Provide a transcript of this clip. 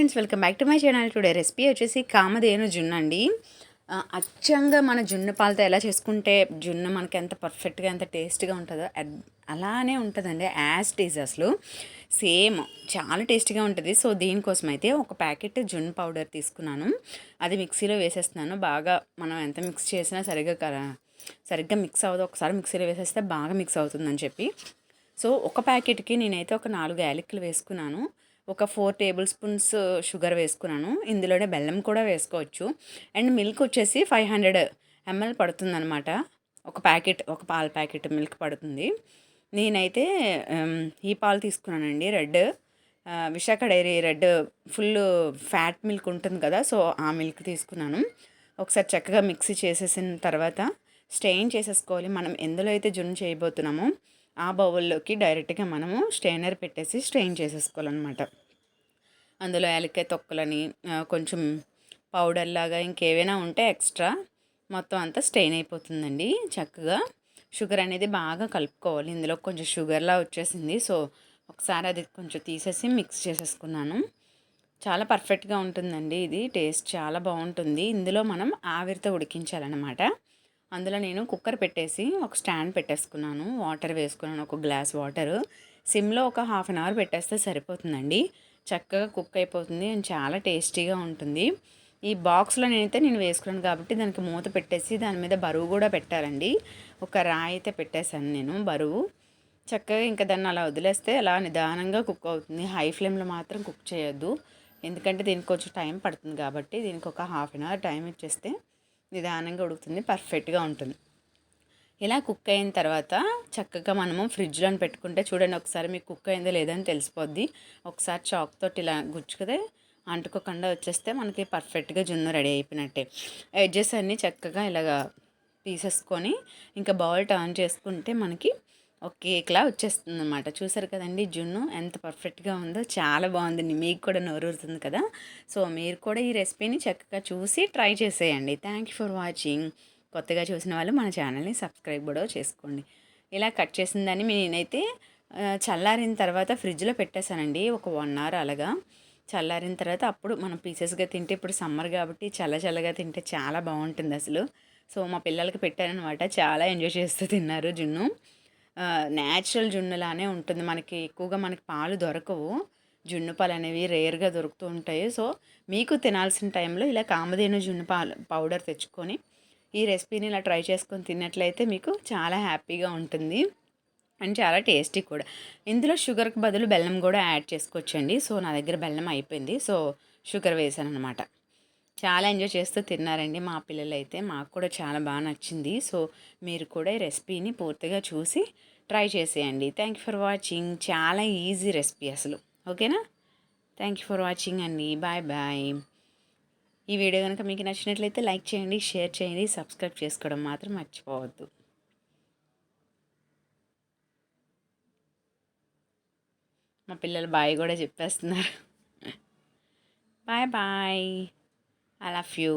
Friends welcome back to my channel. Today recipe వచ్చేసి కామధేను జున్ను అండి. అచ్చంగా మన జున్ను పాలతో ఎలా చేసుకుంటే జున్ను మనకి ఎంత పర్ఫెక్ట్గా ఎంత టేస్ట్గా ఉంటుందో అలానే ఉంటుందండి యాజ్ టేజ్ అసలు. సేమ్ చాలా టేస్టీగా ఉంటుంది. సో దీనికోసం అయితే ఒక ప్యాకెట్ జున్ను పౌడర్ తీసుకున్నాను. అది మిక్సీలో వేసేస్తున్నాను. బాగా మనం ఎంత మిక్స్ చేసినా సరిగ్గా కర సరిగ్గా మిక్స్ అవ్వదు. ఒకసారి మిక్సీలో వేసేస్తే బాగా మిక్స్ అవుతుందని చెప్పి. సో ఒక ప్యాకెట్కి నేనైతే ఒక నాలుగు యాలకులు వేసుకున్నాను. ఒక four tablespoons uh, sugar వేసుకున్నాను. ఇందులోనే బెల్లం కూడా వేసుకోవచ్చు. అండ్ మిల్క్ వచ్చేసి ఫైవ్ హండ్రెడ్ ఎంఎల్ పడుతుందనమాట ఒక ప్యాకెట్ ఒక పాల ప్యాకెట్ మిల్క్ పడుతుంది. నేనైతే um, ఈ పాలు తీసుకున్నానండి red. Visakha dairy red full fat milk ఉంటుంది కదా సో ఆ మిల్క్ తీసుకున్నాను. ఒకసారి చక్కగా మిక్సీ చేసేసిన తర్వాత స్టెయిన్ చేసేసుకోవాలి. మనం ఎందులో అయితే జున్ను చేయబోతున్నామో ఆ బౌల్లోకి డైరెక్ట్గా మనము స్టెయినర్ పెట్టేసి స్ట్రెయిన్ చేసేసుకోవాలన్నమాట. అందులో యాలక్కాయ తొక్కలని కొంచెం పౌడర్ లాగా ఇంకేవైనా ఉంటే ఎక్స్ట్రా మొత్తం అంతా స్టెయిన్ అయిపోతుందండి చక్కగా. షుగర్ అనేది బాగా కలుపుకోవాలి. ఇందులో కొంచెం షుగర్లా వచ్చేసింది. సో ఒకసారి అది కొంచెం తీసేసి మిక్స్ చేసేసుకున్నాను. చాలా పర్ఫెక్ట్గా ఉంటుందండి ఇది. టేస్ట్ చాలా బాగుంటుంది. ఇందులో మనం ఆవిరితో ఉడికించాలన్నమాట. అందులో నేను కుక్కర్ పెట్టేసి ఒక స్టాండ్ పెట్టేసుకున్నాను. వాటర్ వేసుకున్నాను. ఒక గ్లాస్ వాటర్ సిమ్లో ఒక హాఫ్ అన్ అవర్ పెట్టేస్తే సరిపోతుందండి. చక్కగా కుక్ అయిపోతుంది అండ్ చాలా టేస్టీగా ఉంటుంది. ఈ బాక్స్లో నేనైతే నేను వేసుకున్నాను కాబట్టి దానికి మూత పెట్టేసి దాని మీద బరువు కూడా పెట్టాలండి. ఒక రాయి అయితే పెట్టేశాను నేను బరువు. చక్కగా ఇంకా దాన్ని అలా వదిలేస్తే అలా నిదానంగా కుక్ అవుతుంది. హై ఫ్లేమ్లో మాత్రం కుక్ చేయొద్దు. ఎందుకంటే దీనికి కొంచెం టైం పడుతుంది కాబట్టి దీనికి ఒక హాఫ్ అన్ అవర్ టైం ఇచ్చేస్తే నిదానంగా ఉడుకుతుంది పర్ఫెక్ట్గా ఉంటుంది. ఇలా కుక్ అయిన తర్వాత చక్కగా మనము ఫ్రిడ్జ్లో పెట్టుకుంటే చూడండి ఒకసారి మీకు కుక్ అయిందో లేదని తెలిసిపోద్ది. ఒకసారి చాక్ తోటి ఇలా గుచ్చుకుతే అంటుకోకుండా వచ్చేస్తే మనకి పర్ఫెక్ట్గా జున్ను రెడీ అయిపోయినట్టే. ఎడ్జెస్ అన్నీ చక్కగా ఇలాగా తీసేసుకొని ఇంకా బౌల్ టర్న్ చేసుకుంటే మనకి ఒక కేక్లా వచ్చేస్తుంది అనమాట చూసారు కదండి జున్ను ఎంత పర్ఫెక్ట్గా ఉందో చాలా బాగుందండి. మీకు కూడా నోరూరుతుంది కదా. సో మీరు కూడా ఈ రెసిపీని చక్కగా చూసి ట్రై చేసేయండి. Thank you for watching. కొత్తగా చూసిన వాళ్ళు మన ఛానల్ని సబ్స్క్రైబ్ కూడా చేసుకోండి. ఇలా కట్ చేసిందని నేనైతే చల్లారిన తర్వాత ఫ్రిడ్జ్లో పెట్టేశానండి ఒక వన్ అవర్ అలాగా. చల్లారిన తర్వాత అప్పుడు మనం పీసెస్గా తింటే ఇప్పుడు సమ్మర్ కాబట్టి చల్ల చల్లగా తింటే చాలా బాగుంటుంది అసలు. సో మా పిల్లలకి పెట్టారనమాట చాలా ఎంజాయ్ చేస్తూ తిన్నారు జున్ను. న్యాచురల్ జున్నులానే ఉంటుంది మనకి ఎక్కువగా మనకి పాలు దొరకవు. జున్ను పాలు అనేవి రేర్గా దొరుకుతూ ఉంటాయి. సో మీకు తినాల్సిన టైంలో ఇలా కామధేను జున్ను పాలు పౌడర్ తెచ్చుకొని ఈ రెసిపీని ఇలా ట్రై చేసుకొని తిన్నట్లయితే మీకు చాలా హ్యాపీగా ఉంటుంది. అండ్ చాలా టేస్టీ కూడా. ఇందులో షుగర్కి బదులు బెల్లం కూడా యాడ్ చేసుకోవచ్చండి. సో నా దగ్గర బెల్లం అయిపోయింది. సో షుగర్ వేసాను అనమాట చాలా ఎంజాయ్ చేస్తూ తిన్నారండి మా పిల్లలు అయితే మాకు కూడా చాలా బాగా నచ్చింది. సో మీరు కూడా ఈ రెసిపీని పూర్తిగా చూసి ట్రై చేసేయండి. థ్యాంక్ యూ ఫర్ వాచింగ్ చాలా ఈజీ రెసిపీ అసలు. ఓకేనా? థ్యాంక్ యూ ఫర్ వాచింగ్ అండి. బాయ్ బాయ్ ఈ వీడియో కనుక మీకు నచ్చినట్లయితే లైక్ చేయండి షేర్ చేయండి సబ్స్క్రైబ్ చేసుకోవడం మాత్రం మర్చిపోవద్దు. మా పిల్లలు బాయ్ కూడా చెప్పేస్తున్నారు. Bye bye. I love you